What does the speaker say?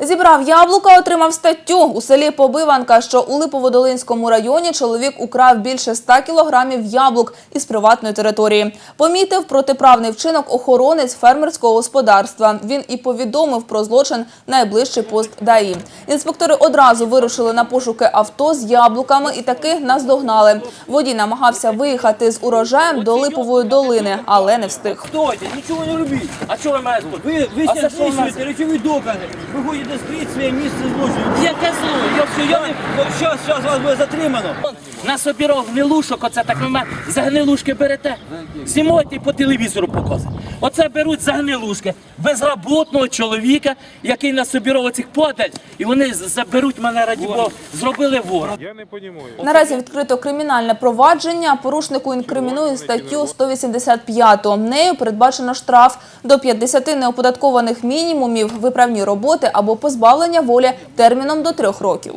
Зібрав яблука, отримав статтю. У селі Побиванка, що у Липоводолинському районі, чоловік украв більше 100 кілограмів яблук із приватної території. Помітив протиправний вчинок охоронець фермерського господарства. Він і повідомив про злочин найближчий пост ДАІ. Інспектори одразу вирушили на пошуки авто з яблуками і таки наздогнали. Водій намагався виїхати з урожаєм до Липової долини, але не встиг. Стойте, нічого не робіть. А що ви маєте? Ви, ви це що у нас? знищуєте речові докази. Ви хочете скрити своє місце злочину. Яке зло? Я все, я не... Щас, щас вас буде затримано. На собіров гнилушок, оце так ви мене за гнилушки берете. Знімайте і по телевізору показують. Оце беруть за гнилушки безработного чоловіка, який на собіров оцих подасть, і вони заберуть мене раді Бога, зробили вора. Я не розумію. Наразі відкрито кримінальне провадження. Порушнику інкримінує статтю 185. Нею передбачено штраф до 50 неоподаткованих мінімумів, виправні роботи або позбавлення волі терміном до трьох років.